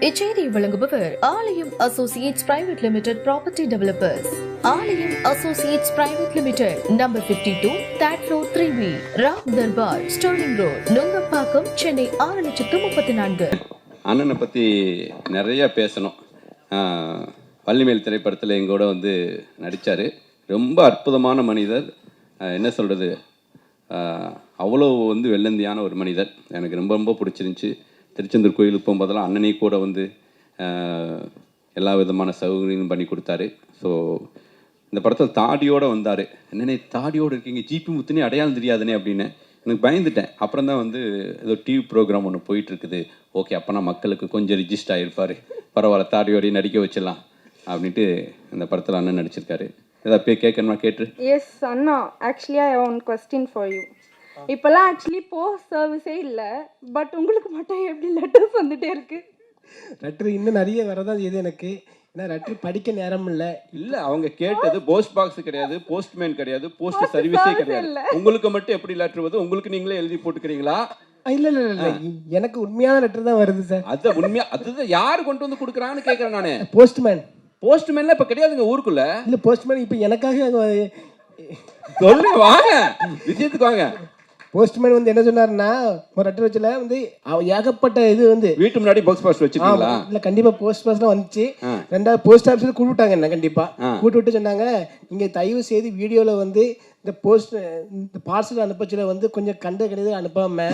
இச்செய்தியை வழங்குபவர் Aalayam associates private limited property developers. Aalayam associates private limited number 52 two that road three B Ram Darbar Sterling road Nungambakkam Chennai ஆறு லட்சத்து முப்பத்தி நான்கு. அண்ணனை பற்றி நிறைய பேசணும். ஆஹ் வள்ளிமேல் திரைப்படத்தில் எங்கூட வந்து நடித்தார் ரொம்ப அற்புதமான மனிதர். என்ன சொல்கிறது அவ்வளோ வந்து வெள்ளந்தியான ஒரு மனிதர். எனக்கு ரொம்ப ரொம்ப பிடிச்சிருந்துச்சி. திருச்செந்தூர் கோயிலுக்கு போகும்போதெல்லாம் அண்ணனே கூட வந்து எல்லா விதமான சௌகரியங்களும் பண்ணி கொடுத்தாரு. ஸோ இந்த படத்தில் தாடியோடு வந்தார். என்னென்ன தாடியோடு இருக்கீங்க. ஜிபி முத்துனே அடையாளம் தெரியாதுனே அப்படின்னு எனக்கு பயந்துட்டேன். அப்புறம் தான் வந்து ஏதோ டிவி ப்ரோக்ராம் ஒன்று போயிட்டுருக்குது. ஓகே அப்போனா மக்களுக்கு கொஞ்சம் ரிஜிஸ்டர் ஆகிருப்பார் பரவாயில்ல தாடியோடையும் நடிக்க வச்சிடலாம் அப்படின்ட்டு இந்த படத்தில் அண்ணன் நடிச்சிருக்காரு. ஏதாவது போய் கேட்கணுமா கேட்டு yes Anna. Actually I one question for you இப்போல்லாம் ஆக்சுவலி போஸ்ட் சர்வீஸே இல்லை. பட் உங்களுக்கு மட்டும் எப்படி லெட்டர்ஸ் வந்துட்டே இருக்கு? லெட்ரு இன்னும் நிறைய வரதான் செய்யுது எனக்கு. ஏன்னா லெட்ரு படிக்க நேரம் இல்லை. இல்லை அவங்க கேட்டது போஸ்ட் பாக்ஸ் கிடையாது போஸ்ட்மேன் கிடையாது போஸ்ட் சர்வீஸே கிடையாது. உங்களுக்கு மட்டும் எப்படி லெட்டர் வருது? உங்களுக்கு நீங்களே எழுதி போட்டுக்கிறீங்களா? இல்லை இல்லை இல்லை எனக்கு உண்மையான லெட்டர் தான் வருது சார் அது உண்மையா அதுதான் யார் கொண்டு வந்து கொடுக்குறாங்கன்னு கேட்குறேன் நான். போஸ்ட்மேன் போஸ்ட்மேன்லாம் இப்போ கிடையாதுங்க ஊருக்குள்ள. இல்லை போஸ்ட்மேன் இப்போ எனக்காக அங்கே சொல்லு வாங்க. விஷயத்துக்கு வாங்க. போஸ்ட்மேன் வந்து என்ன சொன்னாருன்னா ஒரு லெட்டர் வச்சுல வந்து ஏகப்பட்ட இது வந்து வீட்டு முன்னாடி பாக்ஸ் பாஸ்ட் வச்சிருக்கீங்களா? இல்ல கண்டிப்பா போஸ்ட் பாஸ்லாம் வந்துச்சு. ரெண்டாவது போஸ்ட் ஆஃபீஸ்ல கூப்பிட்டாங்க என்ன கண்டிப்பா. கூப்பிட்டு விட்டு சொன்னாங்க நீங்க தயவு செய்து வீடியோல வந்து இந்த போஸ்ட் இந்த பார்சல் அனுப்பச்சுல வந்து கொஞ்சம் கண்ட கிடையாது அனுப்பாம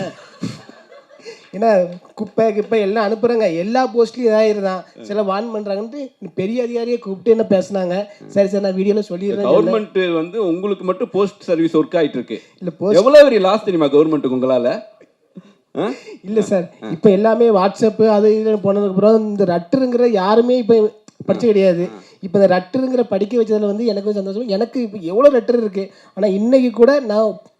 ஏன்னா குப்பை கிப்பை எல்லாம் அனுப்புறாங்க. எல்லா போஸ்ட்லயும் இதாயிருதான் சில வான் பண்றாங்கன்ட்டு பெரிய அதிகாரியை கூப்பிட்டு என்ன பேசுனாங்க? சரி சார் நான் வீடியோல சொல்லிடுறேன் கவர்மெண்ட் வந்து உங்களுக்கு மட்டும் போஸ்ட் சர்வீஸ் ஒர்க் ஆயிட்டு இருக்கு இல்ல போஸ்ட் எவ்வளவு பெரிய லாஸ் தெரியுமா கவர்மெண்ட்டுக்கு உங்களால? இல்ல சார். இப்போ எல்லாமே வாட்ஸ்அப் அது இது போனதுக்கு அப்புறம் இந்த ரட்டுங்கிற யாருமே இப்போ படிச்சு கிடையாது. இப்போ இந்த ரட்டுங்கிற படிக்க வச்சதுல வந்து எனக்கு சந்தோஷம். எனக்கு இப்போ எவ்வளோ லெட்டர் இருக்கு? ஆனா இன்னைக்கு கூட நான்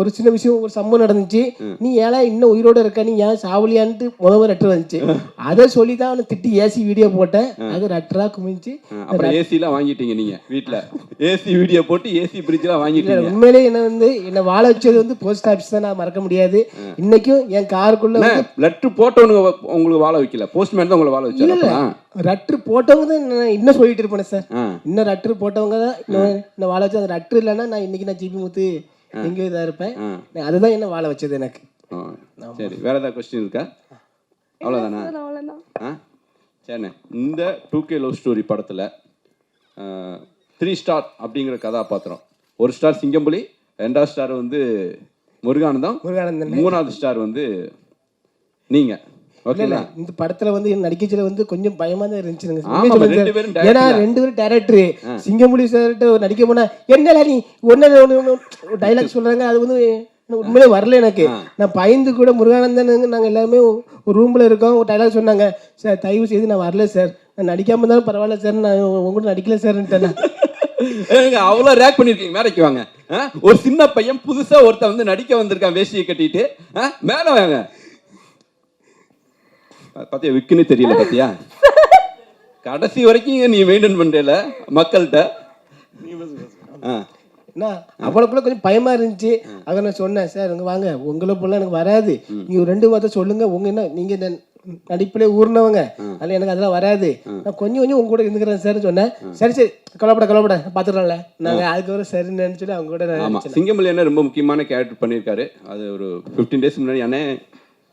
ஒரு சின்ன விஷயம் ஒரு சம்பவம் நடந்துச்சு. நீ ஏழா இன்னும் உயிரோட இருக்க? நீ ஏன் சாவலியான்ட்டு முத முத லெட்டர் வந்துச்சு அதை சொல்லி தான் அவனை திட்டி ஏசி வீடியோ போட்டேன். அது லெட்டரா குமிஞ்சு. அப்புறம் ஏசி எல்லாம் வாங்கிட்டீங்க நீங்க வீட்ல. ஏசி வீடியோ போட்டு ஏசி பிரிட்ஜ் எல்லாம் இல்ல, வாங்கிட்டீங்க. உண்மையிலே என்ன வந்து என்ன வாழ வச்சது வந்து போஸ்ட் ஆபீஸ் தான் நான் மறக்க முடியாது. இன்னைக்கும் என் காருக்குள்ள லெட்டர் போட்டவனுங்க உங்களுக்கு வாழ வைக்கல. போஸ்ட்மேன் தான் உங்களை வாழ அப்பனா? ரட்ரு போட்டவங்க தான் நான் இன்னும் சொல்லிட்டு இருப்பேன் சார். இன்னும் ரட்ரு போட்டவங்க தான் இன்னும் வாழ வச்சு அந்த ரட்ரு இல்லைன்னா நான் இன்னைக்கு நான் ஜிபி முத்து எங்கேயோ இதாக இருப்பேன். அதுதான் என்ன வாழ வச்சது எனக்கு. ஆ, சரி வேற ஏதாவது கொஸ்டின் இருக்கா? அவ்வளோதானா ஆ? சரிண்ணே. இந்த டூ கே லவ் ஸ்டோரி படத்தில் த்ரீ ஸ்டார் அப்படிங்கிற கதாபாத்திரம். ஒரு ஸ்டார் சிங்கம்புலி ரெண்டாவது ஸ்டார் வந்து முருகானந்தம் முருகானந்தன் மூணாவது ஸ்டார் வந்து நீங்கள் இல்ல இந்த படத்துல வந்து நடிக்கச்சுல வந்து கொஞ்சம் பயமா தான் இருந்துச்சுங்க. சார். ஏன்னா. ரெண்டு பேரும் டேரக்டர் சிங்கமுடி சார்கிட்ட நடிக்க போனா என்னடா நீ? ஒன்னு டைலாக் சொல்றாங்க. அது வந்து உண்மையிலே வரல எனக்கு. நான் பயந்து கூட முருகானந்தன் நாங்க எல்லாமே ஒரு ரூம்ல இருக்கோம். ஒரு டைலாக் சொன்னாங்க. சார் தயவு செய்து நான் வரல சார் நான் நடிக்காம இருந்தாலும் பரவாயில்ல சார் நான் உங்கள்கிட்ட நடிக்கல சார்ன்ட்டேன் அவ்வளோ ரேக் பண்ணிருக்கீங்க மேடைக்கு வாங்க? ஒரு சின்ன பையன் புதுசா ஒருத்தன் வந்து நடிக்க வந்திருக்கான் வேஷ்டியை கட்டிட்டு? மேல வாங்க. பாத்தியா விக்குன்னு தெரியல பாத்தியா? கடைசி வரைக்கும் நீ மெயின்டைன் பண்றல மக்கள்கிட்ட. ஆ. என்ன அவளுக்குள்ள கொஞ்சம் பயமா இருந்துச்சு. அதை நான் சொன்னேன் சார் இங்க வாங்க. உங்களை போல எனக்கு வராது. நீங்க ஒரு ரெண்டு வார்த்தை சொல்லுங்க. உங்க என்ன நீங்க நடிப்பிலே ஊர்னவங்க. அதில் எனக்கு அதெல்லாம் வராது. நான் கொஞ்சம் கொஞ்சம் உங்க கூட இருந்துக்கிறேன் சார் சொன்னேன். சரி சரி. கவலைப்பட கவலைப்பட. பாத்துக்கலாம்ல. நாங்க அதுக்கப்புறம் சரின்னு சொல்லி அவங்க கூட சிங்கமல்லி அண்ணன் ரொம்ப முக்கியமான கேரக்டர் பண்ணியிருக்காரு. அது ஒரு ஃபிஃப்டீன் டேஸ் முன்னாடி அண்ணே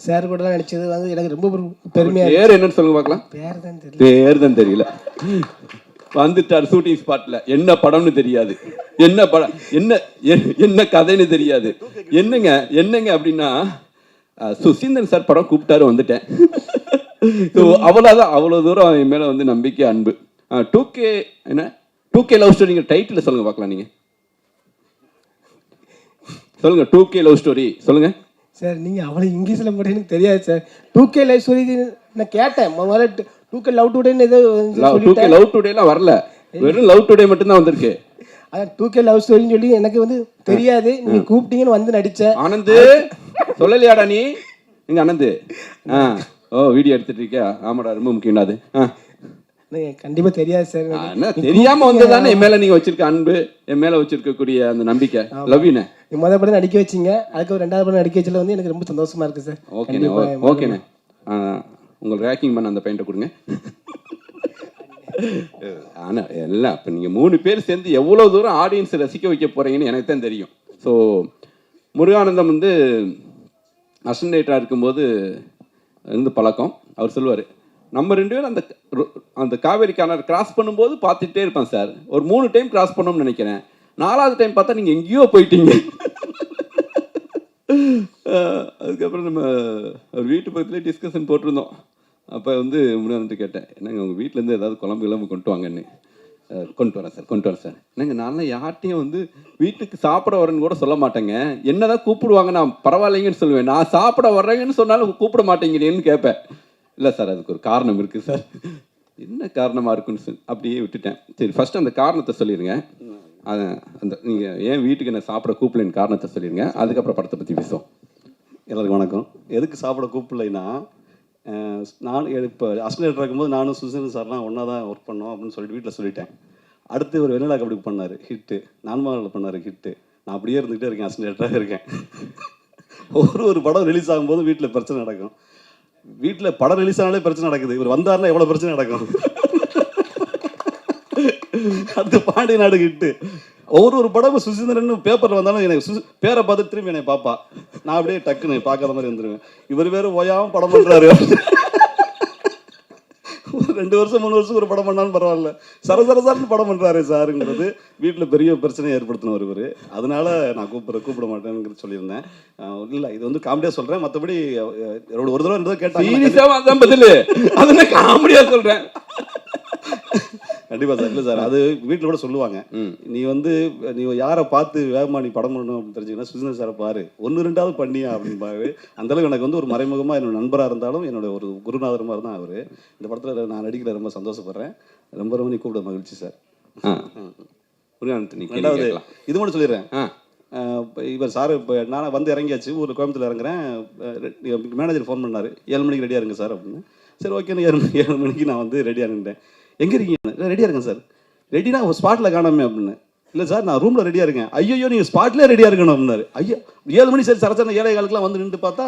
சார் கூட நடிச்சது. வந்து எனக்கு ரொம்ப ஒரு பெருமையா பேர் என்னன்னு சொல்லுங்க பார்க்கலாம். பேர் தான் தெரியல. பேர் தான் தெரியல. வந்துட்டார் ஷூட்டிங் ஸ்பாட்ல என்ன படம்னு தெரியாது. என்ன படம் என்ன என்ன கதைன்னு தெரியாது. என்னங்க என்னங்க அப்படின்னா அஹ், சுசீந்திரன் சார் படம் கூப்பிட்டாரு வந்துட்டேன். ஸோ அவ்வளோதான் அவ்வளோ தூரம் என் மேலே வந்து நம்பிக்கை அன்பு. டூ கே என்ன? டூ கே லவ் ஸ்டோரிங்க டைட்டில் சொல்லுங்க பார்க்கலாம் நீங்க. சொல்லுங்க டூ கே லவ் ஸ்டோரி சொல்லுங்க. சார் நீங்க அவ்வளவு இங்கிலீஷ்ல மட்டும் எனக்கு தெரியாது sir two K life story நான் கேட்டேன். முதல்ல டூ கே லவ் டுடேன்னு ஏதோ டூ கே லவ் டுடேலாம் வரல. வெறும் லவ் டுடே மட்டும்தான் வந்திருக்கு. அதான் டூ கே லவ் ஸ்டோரின்னு சொல்லி எனக்கு வந்து தெரியாது. நீங்க கூப்பிட்டீங்கன்னு வந்து நடிச்சேன். ஆனந்து சொல்லலையாடா நீ? எங்க ஆனந்து. ஆ. ஓ வீடியோ எடுத்துட்டு இருக்கியா? ஆமாடா ரொம்ப முக்கியம் அது. ஆ. கண்டிப்பா தெரியாது சார். என்ன தெரியாம வந்ததானே என் மேல நீங்க வச்சிருக்க அன்பு என் மேல வச்சிருக்கக்கூடிய அந்த நம்பிக்கை. லவ் யூனே முதல் படம் நடிக்க வச்சீங்க அதுக்கு ரெண்டாவது படம் நடிக்க வச்சதுல வந்து எனக்கு ரொம்ப சந்தோஷமா இருக்கு சார். ஓகேண்ணே ஓகேண்ணே ஆ, உங்களுக்கு ரேக்கிங் பண்ண அந்த பையன்ட்ட கொடுங்க. ஆனா எல்லாம் இப்போ நீங்க மூணு பேர் சேர்ந்து எவ்வளவு தூரம் ஆடியன்ஸ் ரசிக்க வைக்க போறீங்கன்னு எனக்கு தான் தெரியும். ஸோ முருகானந்தம் வந்து அசன்டேட்டராக இருக்கும்போது இருந்து பழக்கம். அவர் சொல்லுவார் நம்ம ரெண்டு பேரும் அந்த அந்த காவேரி கிணறு கிராஸ் பண்ணும்போது பார்த்துட்டே இருப்பேன் சார். ஒரு மூணு டைம் கிராஸ் பண்ணோம்னு நினைக்கிறேன். நாலாவது டைம் பார்த்தா நீங்கள் எங்கேயோ போயிட்டீங்க. அதுக்கப்புறம் நம்ம ஒரு வீட்டு பக்கத்துலேயே டிஸ்கஷன் போட்டிருந்தோம். அப்போ வந்து முன்னாடி கேட்டேன் என்னங்க உங்கள் வீட்டிலேருந்து ஏதாவது குழம்பு கிளம்பு கொண்டு வாங்கன்னு? கொண்டு வரேன் சார் கொண்டு வரேன் சார். என்னங்க நான்லாம் யார்ட்டையும் வந்து வீட்டுக்கு சாப்பிட வரேன்னு கூட சொல்ல மாட்டேங்க. என்னதான் கூப்பிடுவாங்க நான் பரவாயில்லைங்கன்னு சொல்லுவேன். நான் சாப்பிட வர்றேங்கன்னு சொன்னாலும் கூப்பிட மாட்டேங்கிறேன்னு கேட்பேன். இல்லை சார் அதுக்கு ஒரு காரணம் இருக்குது சார். என்ன காரணமாக இருக்குன்னு சொல்லி அப்படியே விட்டுட்டேன். சரி ஃபஸ்ட்டு அந்த காரணத்தை சொல்லிடுங்க அந்த நீங்கள் ஏன் வீட்டுக்கு என்ன சாப்பிட கூப்பிடலன்னு காரணத்தை சொல்லிடுங்க அதுக்கப்புறம் படத்தை பற்றி பேசுவோம். எல்லாருக்கும் வணக்கம். எதுக்கு சாப்பிட கூப்பிடலைன்னா நான் இப்போ அஸ்டேட் இருக்கும்போது நானும் சுசன் சார்லாம் ஒன்றா தான் ஒர்க் பண்ணோம் அப்படின்னு சொல்லிட்டு வீட்டில் சொல்லிட்டேன். அடுத்து ஒரு வெண்ணிலா கபடி பண்ணார் ஹிட்டு நான்மாவில் பண்ணார் ஹிட்டு நான் அப்படியே இருந்துகிட்டே இருக்கேன் அஸ்டேட்டராக இருக்கேன். ஒரு ஒரு படம் ரிலீஸ் ஆகும்போது வீட்டில் பிரச்சனை நடக்கும். வீட்டில் படம் ரிலீஸ் ஆனாலே பிரச்சனை நடக்குது. இவர் வந்தாருன்னா எவ்வளோ பிரச்சனை நடக்கும்? அந்த பாண்டிய நாடு கிட்டு. ஒவ்வொரு ஒரு படம் சுசீந்திரன் பேப்பர்ல வந்தாலும் எனக்கு சுசி- பேரை பார்த்து திரும்பி என்னை பாப்பா நான் அப்படியே டக்குன்னு பார்க்காத மாதிரி வந்துருவேன். இவர் வேற ஓயாமல் படம் பண்ணுறாரு ரெண்டு வருஷம் மூணு வருஷம் ஒரு படம் பண்ணாலும் பரவாயில்ல. சர படம் பண்றாரு சாருங்கிறது. வீட்டில் பெரிய பிரச்சனை ஏற்படுத்தின ஒருவர் அதனால நான் கூப்பிட கூப்பிட மாட்டேங்கிறது சொல்லியிருந்தேன். இல்லை இல்ல இது வந்து காமெடியா சொல்றேன். மற்றபடி ஒரு ஒரு தடவை ரெண்டு கேட்டாங்க. சீரியஸாக அதான் பதில். காமெடியாக சொல்கிறேன் கண்டிப்பா சார் இல்லை சார். அது வீட்டில் கூட சொல்லுவாங்க. நீ வந்து நீ யாரை பார்த்து வேகமா நீ படம் பண்ணணும் அப்படின்னு தெரிஞ்சுக்கன்னா சுஜின சாரை பாரு. ஒன்று ரெண்டாவது பண்ணியா அப்படின்பாரு அந்த அளவுக்கு எனக்கு வந்து ஒரு மறைமுகமா என்னோட நண்பராக இருந்தாலும் என்னோட ஒரு குருநாதர் மாதிரி தான் அவர். இந்த படத்தில் நான் நடிக்கிற ரொம்ப சந்தோஷப்படுறேன். ரொம்ப ரொம்ப நீ கூப்பிட மகிழ்ச்சி சார். ரெண்டாவது இது மட்டும் சொல்லிடுறேன். இவர் சார் இப்போ நான் வந்து இறங்கியாச்சு. ஒரு கோயம்புத்தூர் இறங்குறேன். மேனேஜர் ஃபோன் பண்ணாரு. ஏழு மணிக்கு ரெடியாக இருங்க சார் அப்படின்னு. சரி ஓகே ஏழு மணி ஏழு மணிக்கு நான் வந்து ரெடியாக இருந்தேன் எங்கே இருக்கீங்க? ரெடியாக இருக்கேன் சார் ரெடினா ஸ்பாட்டில் காணாமே அப்படின்னு. இல்லை சார் நான் ரூமில் ரெடியாக இருக்கேன். ஐயோ நீங்கள் ஸ்பாட்லேயே ரெடியாக இருக்கணும் அப்படின்னாரு. ஐயோ ஏழு மணி சரி சரச்சன ஏழை காலுக்குலாம் வந்து நின்று பார்த்தா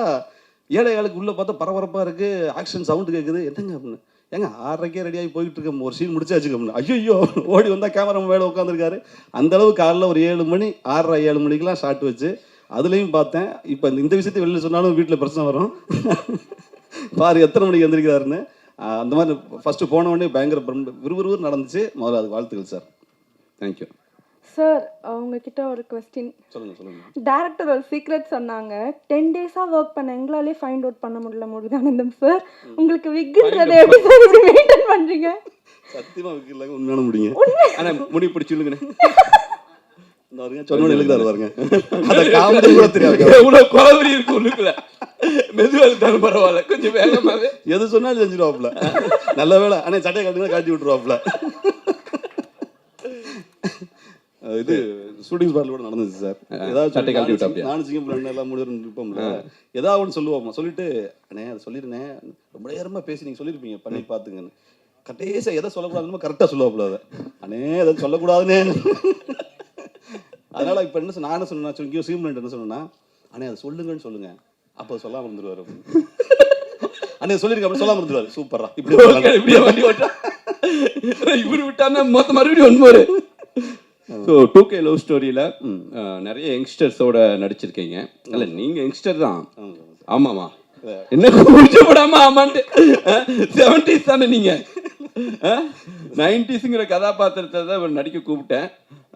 ஏழை காலுக்கு உள்ளே பார்த்தா பரபரப்பாக இருக்குது ஆக்ஷன் சவுண்டு கேட்குது என்னங்க அப்படின்னு. ஏங்க ஆறரைக்கே ரெடியாகி போயிட்டு இருக்கோம். ஒரு சீன் முடிச்சாச்சு அப்படின்னு. ஐயோ ஓடி வந்தால் கேமரா மேலே உட்காந்துருக்காரு அந்தளவு காலைல ஒரு ஏழு மணி ஆறரை ஏழு மணிக்கெலாம் ஷாட் வச்சு அதுலேயும் பார்த்தேன். இப்போ இந்த விஷயத்தை வெளியில் சொன்னாலும் வீட்டில் பிரச்சனை வரும். பாரு எத்தனை மணிக்கு வந்திருக்கிறாருன்னு. அந்த மாதிரி ஃபஸ்ட்டு போன உடனே பயங்கர விறுவிறுவிறு நடந்துச்சு. முதல்ல அதுக்கு வாழ்த்துக்கள் சார் தேங்க்யூ சார் உங்ககிட்ட ஒரு கொஸ்டின் சொல்லுங்கள் சொல்லுங்கள் டேரக்டர் ஒரு சீக்ரெட் சொன்னாங்க. டென் டேஸாக ஒர்க் பண்ண எங்களாலே ஃபைண்ட் அவுட் பண்ண முடியல முருகானந்தம் சார் உங்களுக்கு விக்குன்றதை எப்படி சார் இப்படி மெயின்டைன் பண்ணுறீங்க சத்தியமாக வைக்கலாங்க உண்மையான முடியுங்க ஆனால் முடி பிடிச்சிருங்கண்ணே இந்த பாருங்க சொன்ன எழுதுறாரு பாருங்க. அந்த காமெடி கூட தெரியாது. எவ்வளோ குழவரி இருக்கு உள்ளுக்குள்ள மெதுவாக இருந்தாலும் பரவாயில்ல. கொஞ்சம் வேகமாகவே எது சொன்னாலும் செஞ்சிருவாப்ல நல்ல வேலை ஆனால் சட்டையை காட்டுங்க காட்டி விட்டுருவாப்ல அஹ் இது ஷூட்டிங் ஸ்பாட்ல கூட நடந்துச்சு சார். ஏதாவது சட்டை கழட்டி நானும் விட்டாப்லையா? நானும் சிங்கம் ரெண்டு எல்லாம் முடிவு இருப்போம்ல ஏதாவது ஒன்று சொல்லுவோம் சொல்லிட்டு அண்ணே அதை சொல்லிருந்தேன் ரொம்ப நேரமா பேசி நீங்க சொல்லியிருப்பீங்க பண்ணி பார்த்துங்கன்னு. கடைசியா எதை சொல்லக்கூடாதுன்னு கரெக்டாக சொல்லுவாப்புல அதை. அண்ணே அதை சொல்லக்கூடாதுனே அதனால இப்போ என்ன சொன்ன- நான் என்ன சொன்னேன் சொல்லி சீமன் என்ன சொன்னேன்னா அண்ணே அதை சொல்லுங்கன்னு சொல்லுங்க. அப்போ சொல்லாம இருந்துருவாரு அப்படின்னு. அண்ணே சொல்லிருக்க அப்படி சொல்லாம இருந்துருவாரு. சூப்பரா இப்படி. இப்படியே வண்டி ஓட்டா இவரு விட்டான்னா மொத்த மறுபடியும் ஒன்று ஸோ டூ கே லவ் ஸ்டோரியில் நிறைய யங்ஸ்டர்ஸோட நடிச்சிருக்கீங்க. அல்ல நீங்கள் யங்ஸ்டர் தான். ஆமாமா என்ன கூச்சப்படாம ஆமான்ட்டு. செவன்டிஸ் தானே நீங்கள் நைன்டிஸுங்கிற கதாபாத்திரத்தை தான் இவர் நடிக்க கூப்பிட்டேன்.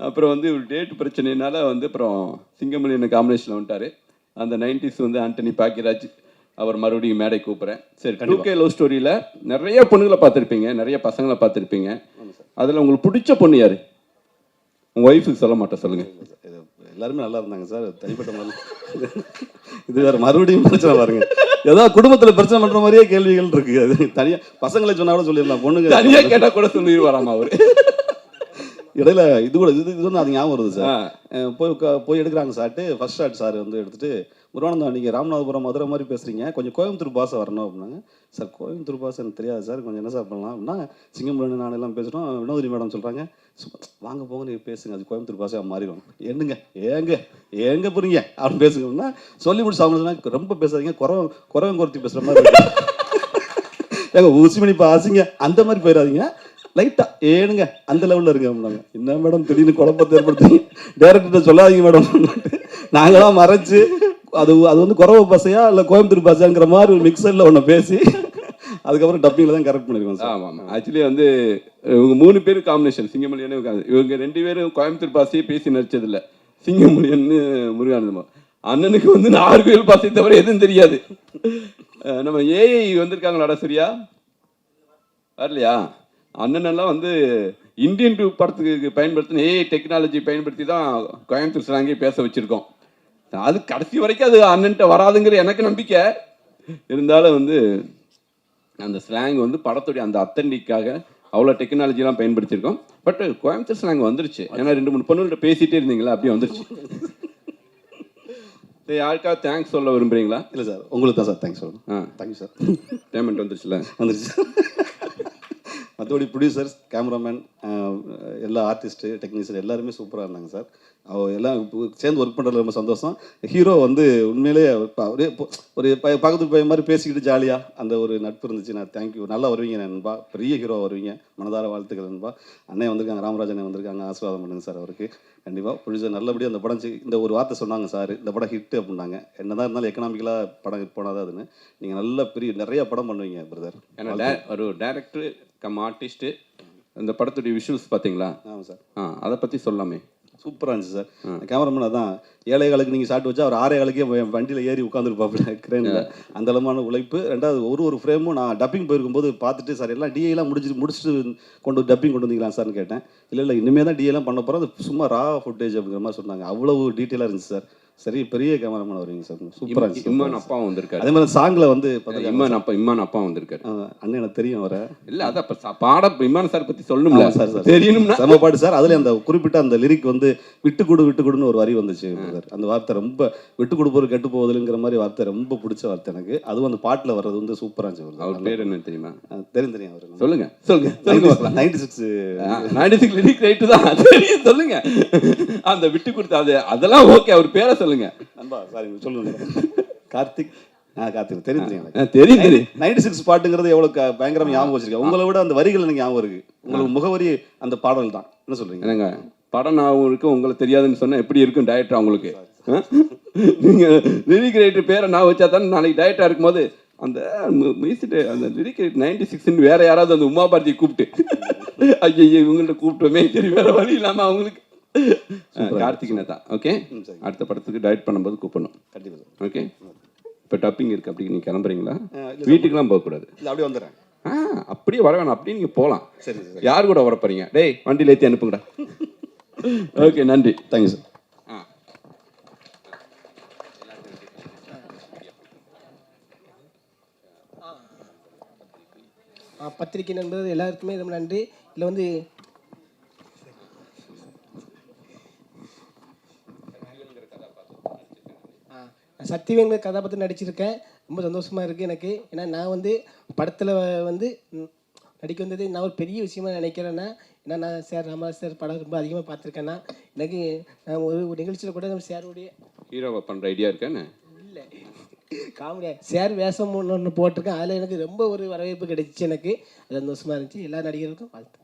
அப்புறம் வந்து டேட் பிரச்சனைனால வந்து அப்புறம் சிங்கமணியன் காம்பினேஷனில் வந்துட்டாரு. அந்த நைன்டிஸ் வந்து ஆண்டனி பாக்கியராஜ் அவர் மறுபடியும் மேடை கூப்பிட்றேன். சரி டூ கே லவ் ஸ்டோரியில் நிறைய பொண்ணுங்களை பார்த்துருப்பீங்க நிறைய பசங்களை பார்த்துருப்பீங்க. அதில் உங்களுக்கு பிடிச்ச பொண்ணு யாரு? உங்கள் ஒய்ஃபுக்கு சொல்ல மாட்டேன் சொல்லுங்கள் எல்லாருமே நல்லா இருந்தாங்க சார். தனிப்பட்ட மாதிரி. இது வேற மறுபடியும் பிரச்சனை பாருங்க. ஏதோ குடும்பத்துல பிரச்சனை பண்ற மாதிரியே கேள்விகள் இருக்கு. அது தனியா பசங்களை சொன்னா கூட சொல்லிடலாம் பொண்ணுங்க தனியாக கேட்டால் கூட சொல்லிடுவாராமா அவர்? இடையில இது கூட இது இது வந்து அது ஞாபகம் வருது சார். போய் போய் எடுக்கிறாங்க சார்ட்டு. ஃபர்ஸ்ட் ஷாட் சார் வந்து எடுத்துட்டு முருகானந்தம் நீங்கள் ராமநாதபுரம் மதுரை மாதிரி பேசுறீங்க. கொஞ்சம் கோயம்புத்தூர் பாஷை வரணும் அப்படின்னாங்க. சார் கோயம்புத்தூர் பாஷை எனக்கு தெரியாது சார். கொஞ்சம் என்ன சார் பண்ணலாம்? அப்படின்னா சிங்கம்புலன்னு நான் எல்லாம் பேசுகிறோம் வினோதினி மேடம் சொல்கிறாங்க வாங்க போங்க நீங்கள் பேசுங்க. அது கோயம்புத்தூர் பாஷையாக மாறிடும். என்னங்க ஏங்க ஏங்க புரியுங்க அப்படின்னு பேசுங்கன்னா சொல்லி முடிச்சு அவங்க ரொம்ப பேசாதீங்க. குறவன் குறவன் குறைத்தி பேசுகிற மாதிரி. ஏங்க ஊசி மணி பாசிங்க அந்த மாதிரி போயிடாதீங்க. லைட்டா ஏனுங்க அந்த லெவல்ல இருங்க அப்படின்னாங்க என்ன மேடம் திடீர்னு குழப்பத்தை ஏற்படுத்தி டேரக்டர்கிட்ட சொல்லாதீங்க மேடம் நாங்களாம் மறைச்சு அது அது வந்து குறவ பசையா இல்லை கோயம்புத்தூர் பசங்கிற மாதிரி ஒரு மிக்சரில் ஒன்று பேசி அதுக்கப்புறம் டப்பிங்கில் தான் கரெக்ட் பண்ணிருக்கோம் சார் ஆமாம் ஆக்சுவலி வந்து இவங்க மூணு பேர் காம்பினேஷன் சிங்கமணியன்னு இவங்க- இவங்க ரெண்டு பேரும் கோயம்புத்தூர் பாசையே பேசி நடிச்சதில்ல. சிங்கமணியன்னு முருகானந்தமா. அண்ணனுக்கு வந்து நாகர்கோவில் பாசை தவிர எதுவும் தெரியாது. நம்ம ஏஐ வந்திருக்காங்களாடா சரியா? வரலையா? அண்ணன் எல்லாம் வந்து இந்தியன் டூ படத்துக்கு பயன்படுத்தின ஏஐ டெக்னாலஜி பயன்படுத்தி தான் கோயம்புத்தூர் ஸ்லாங்கே பேச வச்சிருக்கோம். அது கடைசி வரைக்கும் அது அண்ணன்ட்ட வராதுங்கிற எனக்கு நம்பிக்கை. இருந்தாலும் வந்து அந்த ஸ்லாங் வந்து படத்துடைய அந்த அத்தன்டிக்காக அவ்வளோ டெக்னாலஜிலாம் பயன்படுத்தியிருக்கோம். பட் கோயம்புத்தூர் ஸ்லாங் வந்துருச்சு. ஏன்னா ரெண்டு மூணு பொண்ணுகிட்ட பேசிட்டே இருந்தீங்களா? அப்படியே வந்துருச்சு. சரி யாருக்காவது தேங்க்ஸ் சொல்ல விரும்புறீங்களா? இல்லை சார் உங்களுக்கு தான் சார் தேங்க்ஸ் சொல்லணும். ஆ. தேங்க்யூ சார் பேமெண்ட் வந்துருச்சுல? வந்துருச்சு. மற்றபடி ப்ரொடியூசர்ஸ் கேமராமேன் எல்லா ஆர்டிஸ்ட்டு டெக்னீஷியன் எல்லாருமே சூப்பராக இருந்தாங்க சார். அவ எல்லாம் இப்போ சேர்ந்து ஒர்க் பண்ணுறதுல ரொம்ப சந்தோஷம். ஹீரோ வந்து உண்மையிலே ஒரே ஒரு பக்கத்து பையன் மாதிரி பேசிக்கிட்டு ஜாலியாக அந்த ஒரு நட்பு இருந்துச்சு. நான் தேங்க்யூ நல்லா வருவீங்க நண்பா. பெரிய ஹீரோ வருவீங்க. மனதார வாழ்த்துக்கள் நண்பா. அண்ணன் வந்திருக்காங்க ராமராஜ் அண்ணன் வந்திருக்காங்க. ஆசீர்வாதம் பண்ணுங்க சார் அவருக்கு. கண்டிப்பாக ப்ரொடியூசர் நல்லபடியாக அந்த படம் இந்த ஒரு வார்த்தை சொன்னாங்க சார். இந்த படம் ஹிட் அப்படின்னாங்க. என்னதான் இருந்தாலும் எக்கனாமிக்கலாக படம் போனாதான் அதுன்னு. நீங்கள் நல்ல பெரிய நிறைய படம் பண்ணுவீங்க பிரதர் ஏன்னா ஒரு டேரக்டர் கம் ஆர்டிஸ்ட்டு இந்த படத்துடைய விஷுவல்ஸ் பார்த்தீங்களா? ஆமாம் சார். ஆ அதை பற்றி சொல்லாமே. சூப்பராக இருந்துச்சு சார். கேமராமேன் அதான் ஏழை காலுக்கு நீங்கள் ஷாட் வச்சா அவர் ஆறே காலுக்கே வண்டியில் ஏறி உட்காந்துருப்பாப்புல கிரேனில் அந்த அளவான உழைப்பு. ரெண்டாவது ஒரு ஒரு ஃப்ரேமும் நான் டப்பிங் போயிருக்கும்போது பார்த்துட்டு சார் எல்லாம் டிஏலாம் முடிச்சு முடிச்சுட்டு கொண்டு டப்பிங் கொண்டு வந்தீங்களா சார்னு கேட்டேன். இல்லை இல்லை இனிமேல் தான் டிஏலாம் பண்ண போகிறோம் அது சும்மா ரா ஃபுட்டேஜ் அப்படிங்கிற மாதிரி சொன்னாங்க. அவ்வளவு டீட்டெயிலாக இருந்துச்சு சார். சரி பெரிய கேமராமேன் வருவீங்க சார். சூப்பராக இருந்துச்சு இம்மான் அப்பாவும் வந்திருக்காரு. அதே மாதிரி சாங்கில் வந்து இம்மான் அப்பா இம்மான் அப்பா வந்திருக்காரு. அண்ணன் எனக்கு தெரியும் அவரை. இல்ல அதான் அப்ப சா- பாட இம்மான் சார் பத்தி சொல்லணும்ல. சார் சார் தெரியணும்னா செம பாட்டு சார். அதுல அந்த குறிப்பிட்ட அந்த லிரிக் வந்து விட்டு கொடு விட்டு கொடுன்னு ஒரு வரி வந்துச்சு brother. அந்த வார்த்தை ரொம்ப விட்டு கொடுப்போர் கெட்டு போவதுங்கிற மாதிரி வார்த்தை ரொம்ப பிடிச்ச வார்த்தை எனக்கு. அதுவும் அந்த பாட்டுல வர்றது வந்து சூப்பரா இருந்துச்சு. அவர் பேர் என்ன தெரியுமா? தெரியும் தெரியும் அவர். சொல்லுங்க. சொல்லுங்க. Ninety six ninety six lyric writer தான். தெரியும் சொல்லுங்க. அந்த விட்டு கொடுத்த அது அதெல்லாம் ஓகே அவர் பேரை சொல்லுங்க. நண்பா சாரி சொல்லுங்க. கார்த்திக் கார்த்திக் தெரியும் தெரியும் நைன்டி சிக்ஸ் பாட்டுங்கிறது எவ்வளவு பயங்கரமா ஞாபகம் வச்சிருக்கேன். உங்களை விட அந்த வரிகள் எனக்கு ஞாபகம் இருக்கு. உங்களுக்கு முகவரி அந்த பாடல் தான். என்ன சொல்றீங்க? என்னங்க? படம் ஞாபகம் இருக்கு உங்களுக்கு தெரியாதுன்னு சொன்னா எப்படி இருக்கும் டயட் அவங்களுக்கு ஆ? நீங்க லிரிக் ரைட்டர் பேரை நான் வச்சா தானே நாளைக்கு டயட்டா இருக்கும்போது அந்த மியூசிக் அந்த லிரிக் நைன்டி சிக்ஸ்னு வேற யாராவது அந்த உமா பாரதி கூப்பிட்டு ஐயோ இவங்கள்ட்ட கூப்பிட்டோமே சரி வேற வழி இல்லாம அவங்களுக்கு கார்த்திகனை தான் ஓகே சரி. அடுத்த படத்துக்கு டயட் பண்ணும்போது கூப்பிடணும். கண்டிப்பா சார். ஓகே. இப்போ டப்பிங் இருக்கு அப்படி நீங்க கிளம்புறீங்களா? வீட்டுக்கெல்லாம் போகக்கூடாது. இல்ல அப்படியே வந்துடுறேன். ஆ அப்படியே வர வேணாம் அப்படியே நீங்க போகலாம். சரி யார் கூட வர போறீங்க? டேய் வண்டியில ஏற்றி அனுப்புங்கடா. ஓகே நன்றி. தேங்க்யூ சார் ஆ. ஆ, பத்திரிகை நண்பர்கள் எல்லாருக்குமே ரொம்ப நன்றி. இதில் வந்து சக்திவேங்கிற கதாபாத்திரம் நடிச்சிருக்கேன். ரொம்ப சந்தோஷமா இருக்குது எனக்கு. ஏன்னா நான் வந்து படத்தில் வந்து நடிக்க வந்தது நான் ஒரு பெரிய விஷயமா நினைக்கிறேன்னா ஏன்னா நான் சார் ராமராஜ் சார் படம் ரொம்ப அதிகமாக பார்த்துருக்கேன்னா எனக்கு நான் ஒரு ஒரு நிகழ்ச்சியில் கூட நம்ம சாருடைய ஹீரோவை பண்ற ஐடியா இருக்கான்னு இல்லை. காமெடியா. சார் வேஷம் ஒன்று ஒன்று போட்டிருக்கேன். அதில் எனக்கு ரொம்ப ஒரு வரவேற்பு கிடைச்சிச்சு எனக்கு. அது சந்தோஷமா இருந்துச்சு. எல்லா நடிகர்களுக்கும் வாழ்த்து.